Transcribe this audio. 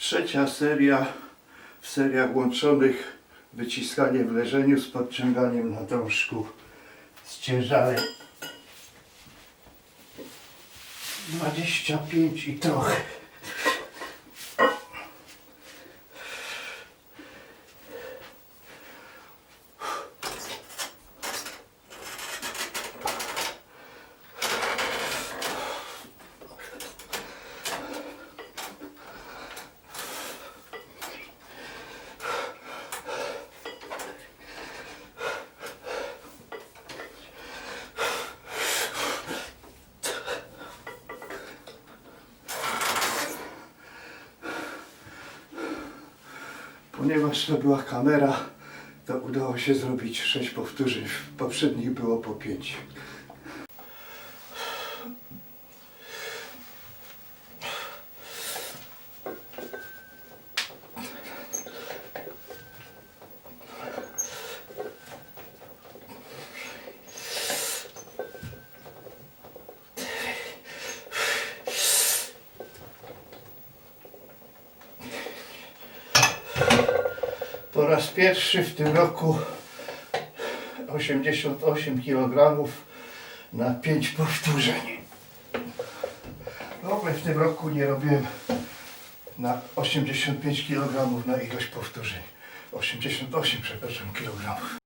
Trzecia seria w seriach łączonych wyciskanie w leżeniu z podciąganiem na drążku z ciężarem 25 i trochę. Ponieważ to była kamera, to udało się zrobić 6 powtórzeń. W poprzednich było po 5. Po raz pierwszy w tym roku 88 kg na 5 powtórzeń. No, bo w tym roku nie robiłem na 85 kg na ilość powtórzeń. 88, przepraszam, kilogramów.